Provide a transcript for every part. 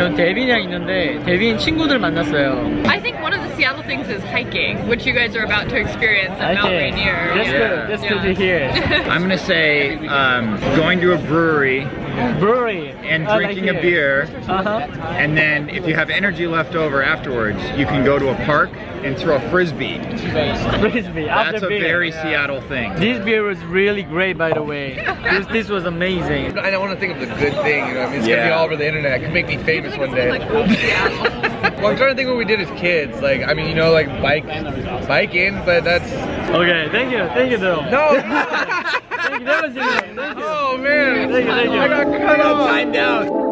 전 데빈이랑 있는데 데빈 친구들 만났어요. I think one of the Seattle things is hiking, which you guys are about to experience at Mount Rainier. That's Yeah. good. That's good to hear. I'm gonna say um, going to a brewery Brewery and I like drinking a here. beer, Uh huh. and then if you have energy left over afterwards, you can go to a park and throw a frisbee. Frisbee after That's a beer. very Seattle thing. This beer was really great, by the way. this, this was amazing. I don't want to think of the good thing, you know. what I mean, it's gonna be Yeah. all over the internet. It could make me famous one day. Like, oh, Seattle. well, I'm trying to think what we did as kids. Like, I mean, you know, like bike, biking, but that's Okay, thank you, thank you, though. no. Thank you, that was it. Thank you. oh man, Thank you, thank you. I got cut off. Timed out.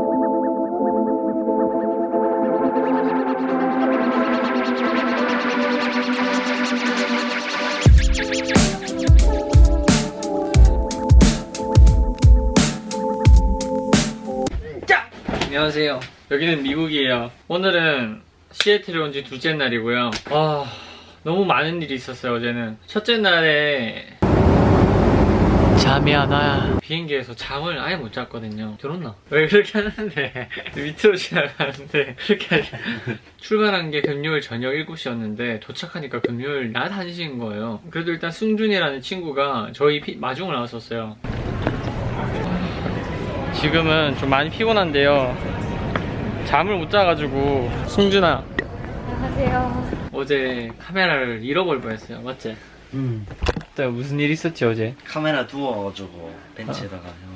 안녕하세요. 여기는 미국이에요. 오늘은 시애틀에 온 지 둘째 날이고요. 와, 너무 많은 일이 있었어요, 어제는. 첫째 날에 잠이 안 와. 비행기에서 잠을 아예 못 잤거든요. 들었나? 왜 그렇게 하는데? 밑으로 지나가는데 그렇게. 출발한 게 금요일 저녁 7시였는데 도착하니까 금요일 낮 1시인 거예요. 그래도 일단 승준이라는 친구가 저희 피- 마중을 나왔었어요. 지금은 좀 많이 피곤한데요. 잠을 못 자가지고 승준아 안녕하세요. 어제 카메라를 잃어버릴 뻔했어요. 맞지? 음. 또 무슨 일 있었지 어제? 카메라 두워가지고 벤치에다가 형아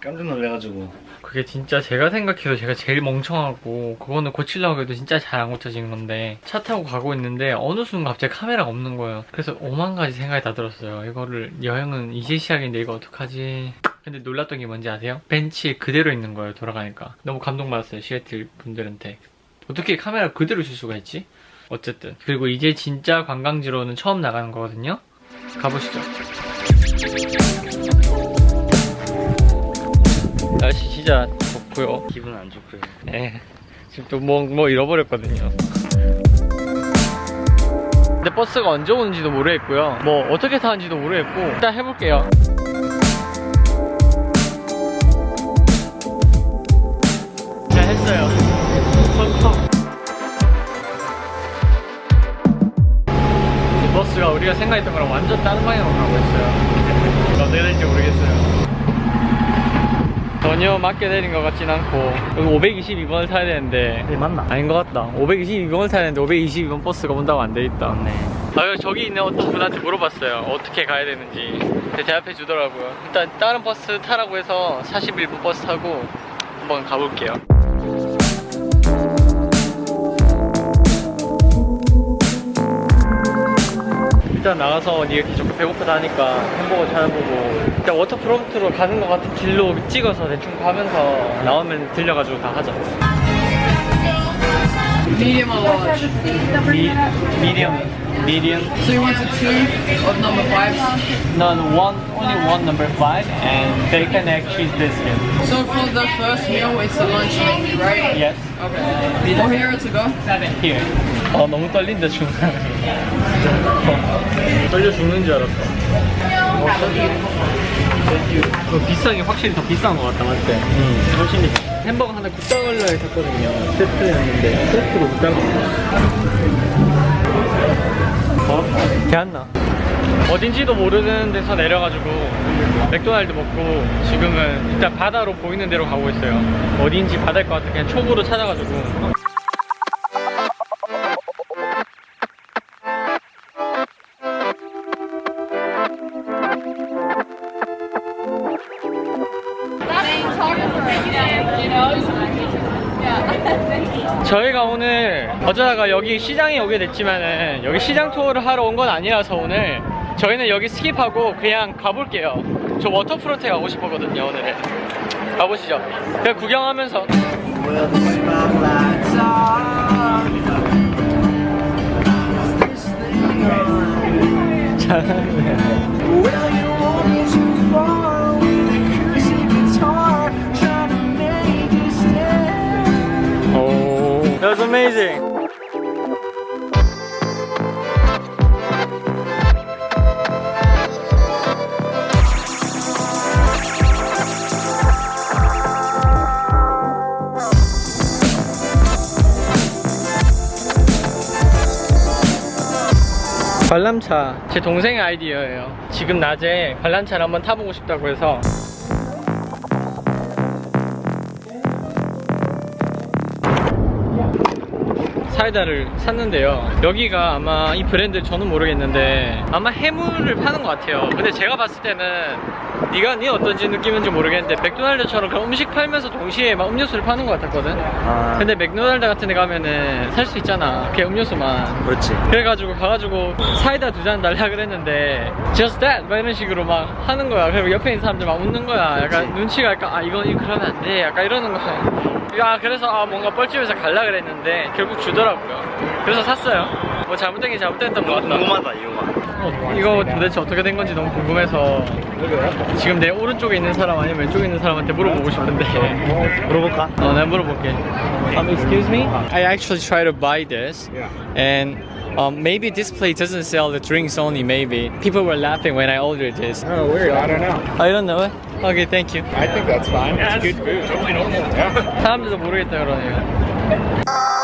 깜짝 놀래가지고. 그게 진짜 제가 생각해도 제가 제일 멍청하고 그거는 고치려고 해도 진짜 잘 안 고쳐지는 건데 차 타고 가고 있는데 어느 순간 갑자기 카메라가 없는 거예요. 그래서 오만 가지 생각이 다 들었어요. 이거를 여행은 이제 시작인데 이거 어떡하지? 근데 놀랐던 게 뭔지 아세요? 벤치에 그대로 있는 거예요 돌아가니까. 너무 감동받았어요 시애틀 분들한테. 어떻게 카메라 그대로 줄 수가 있지? 어쨌든. 그리고 이제 진짜 관광지로는 처음 나가는 거거든요. 가보시죠 날씨 진짜 좋고요 기분 안 좋고요 네, 지금 또 뭐 뭐 잃어버렸거든요. 근데 버스가 언제 오는지도 모르겠고요. 뭐 어떻게 타는지도 모르겠고 일단 해볼게요. 잘 했어요. 성공. 이 버스가 우리가 생각했던 거랑 완전 다른 방향으로 가고 있어요. 어떻게 될지 모르겠어요. 전혀 맞게 내린 것 같진 않고. 여기 522번을 타야 되는데. 네 맞나? 아닌 것 같다. 522번을 타야 되는데 522번 버스가 온다고 안 돼 있다. 네. 아, 저기 있는 어떤 분한테 물어봤어요. 어떻게 가야 되는지. 대답해 주더라고요. 일단 다른 버스 타라고 해서 41번 버스 타고 한번 가볼게요. 일단 나가서 니가 계속 배고프다 하니까 햄버거 찾아보고 일단 워터 프론트로 가는 것 같은 길로 찍어서 대충 가면서 나오면 들려가지고 다 하자 Medium or large? 미, 미디엄 미디엄 So you want a two of number fives? None one only one number five and bacon egg cheese biscuit So for the first meal, it's a lunch menu, right? Yes Okay. Or here to go? Here 어 너무 떨린다 중간에 떨려 죽는 줄 알았어 어, 비싼 게 확실히 더 비싼 것 같다 맞지? 응 훨씬 비싸 햄버거 하나 9달러에 샀거든요. 세트였는데 세트로 9달러 어? 개안 나? 어딘지도 모르는 데서 내려가지고 맥도날드 먹고 지금은 일단 바다로 보이는 데로 가고 있어요. 어딘지 바다일 것 같아. 그냥 촉으로 찾아가지고 저희가 오늘 어쩌다가 여기 시장에 오게 됐지만은 여기 시장 투어를 하러 온 건 아니라서 오늘 저희는 여기 스킵하고 그냥 가볼게요. 저 워터프론트에 가고 싶었거든요 오늘은. 가보시죠. 그냥 구경하면서 잘하네. 어메이징 관람차. 제 동생의 아이디어예요. 지금 낮에 관람차를 한번 타보고 싶다고 해서. 사이다를 샀는데요. 여기가 아마 이 브랜드 저는 모르겠는데 아마 해물을 파는 것 같아요. 근데 제가 봤을 때는 네가 네 어떤지 느낌인지 모르겠는데 맥도날드처럼 그런 음식 팔면서 동시에 막 음료수를 파는 것 같았거든. 아. 근데 맥도날드 같은 데 가면은 살 수 있잖아. 그냥 음료수만. 그렇지. 그래가지고 가가지고 사이다 두 잔 달라 그랬는데 just that! 막 이런 식으로 막 하는 거야. 그리고 옆에 있는 사람들 막 웃는 거야. 약간 눈치가 약간 아 이건 그러면 안 돼. 약간 이러는 거야 야 그래서 아 뭔가 뻘쭘해서 갈라 그랬는데 결국 주더라고요. 그래서 샀어요 뭐 잘못된 게 잘못됐던 것 같다 궁금하다 이유가 어, 이거 도대체 어떻게 된 건지 너무 궁금해서 지금 내 오른쪽에 있는 사람 아니면 왼쪽에 있는 사람한테 물어보고 싶은데 물어볼까? 어, 내가 물어볼게. Um, excuse me? I actually try to buy this, and um, maybe this place doesn't sell the drinks only. Maybe people were laughing when I ordered this. Oh, weird. I don't know. I don't know. Okay, thank you. I think that's fine. It's good food. Totally normal. Yeah. 사람들도 모르겠다 그러네요.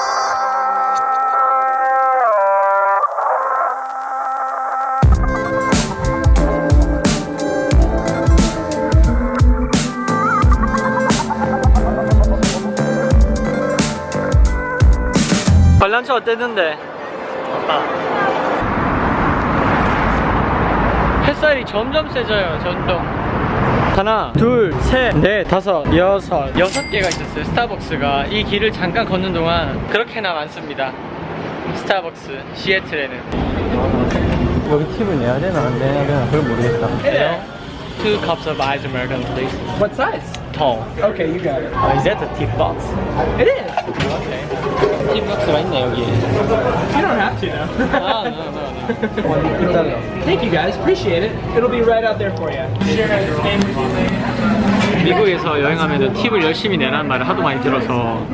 관람차 어땠는데? 햇살이 점점 세져요, 점점. 하나, 둘, 셋, 넷, 다섯, 여섯, 여섯 개가 있었어요. 스타벅스가 이 길을 잠깐 걷는 동안 그렇게나 많습니다. 스타벅스 시애틀에는. 여기 팁을 내야 되나 안 내야 되나 그걸 모르겠다. Two cups of ice American, please. What size? Tall. Okay, you got it. Uh, is that the tip box? It is. Okay. 팁 박스가 있네 여기. You don't have to though. 아, no, no, no. Thank you guys. Appreciate it. It'll be right out there for you. 미국에서 여행하면 팁을 열심히 내라는 말을 하도 많이 들어서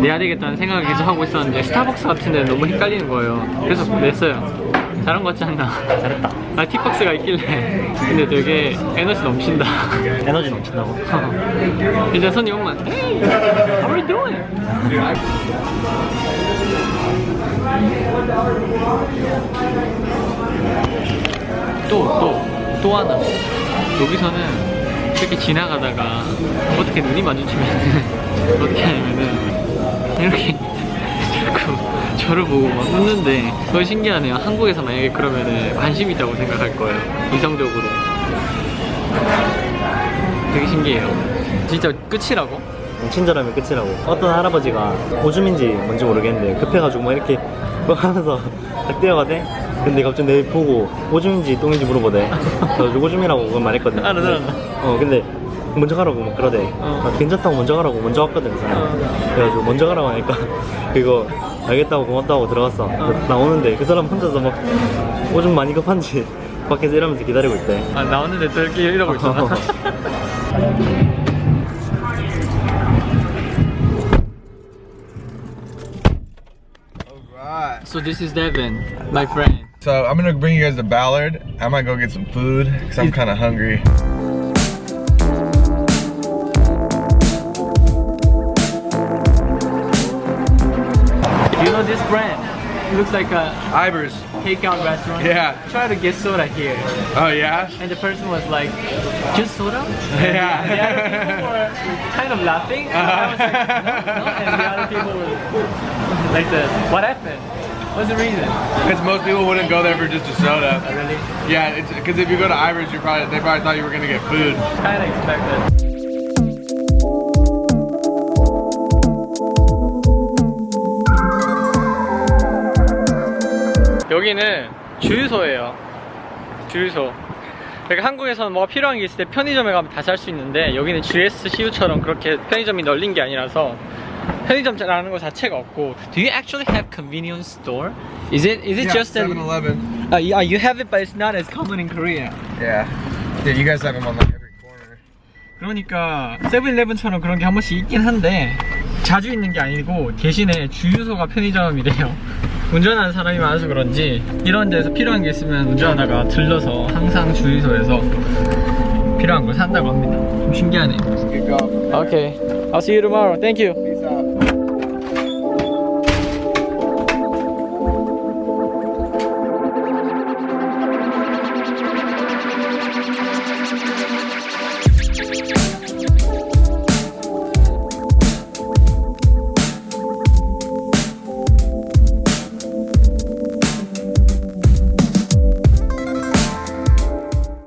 내야 되겠다는 생각을 계속 하고 있었는데 스타벅스 같은 데는 너무 헷갈리는 거예요 그래서 냈어요 잘한 것 같지 않나? 잘했다 아 팁박스가 있길래 근데 되게 에너지 넘친다 에너지 넘친다고? 이제 손님 오면 Hey, how are you doing? 또, 또, 또 하나. 여기서는 이렇게 지나가다가 어떻게 눈이 마주치면 어떻게 하냐면은 이렇게 자꾸 저를 보고 막 웃는데 그거 신기하네요. 한국에서 만약에 그러면은 관심 있다고 생각할 거예요. 이성적으로. 되게 신기해요. 진짜 끝이라고? 친절하면 끝이라고 어떤 할아버지가 오줌인지 뭔지 모르겠는데 급해가지고 막 이렇게 막 하면서 딱 뛰어가대 근데 갑자기 내 보고 오줌인지 똥인지 물어보대 그래가지고 오줌이라고 말했거든 알아, 알아. 어 근데 먼저 가라고 막 그러대 어. 나 괜찮다고 먼저 가라고 먼저 왔거든 그 사람 어. 그래가지고 먼저 가라고 하니까 그거 알겠다고 고맙다고 들어갔어 나오는데 그 사람 혼자서 막 오줌 많이 급한지 밖에서 이러면서 기다리고 있대 아 나왔는데 또 이렇게 이러고 있잖아. So this is Devin, my friend. So I'm gonna bring you guys to Ballard. I might go get some food because I'm kind of hungry. Do you know this brand? It looks like a Ivers. takeout restaurant. Yeah. Try to get soda here, Oh yeah. and the person was like, "Just soda?" Yeah. And the other people were kind of laughing. And I was like, no, no. And the other people were like this. What happened? What's the reason? Because most people wouldn't go there for just a soda. I really Yeah, it's because if you go to Ivers, you probably they probably thought you were gonna get food. kind of expected. 여기는 주유소예요. 주유소. 그러니까 한국에서는 뭐가 필요한 게 있을 때 편의점에 가면 다 살 수 있는데 여기는 GSCU처럼 그렇게 편의점이 널린 게 아니라서 편의점이라는 거 자체가 없고 Do you actually have convenience store? Is it is it Yeah, just that 7-Eleven. uh, yeah, you have it but it's not as common in Korea. Yeah. Yeah, you guys have them on like every corner. 그러니까 세븐일레븐처럼 그런 게 한 번씩 있긴 한데 자주 있는 게 아니고 대신에 주유소가 편의점이래요 운전하는 사람이 많아서 그런지 이런 데서 필요한 게 있으면 운전하다가 들러서 항상 주유소에서 필요한 걸 산다고 합니다. 좀 신기하네. Good golf. Okay. I'll see you tomorrow. Thank you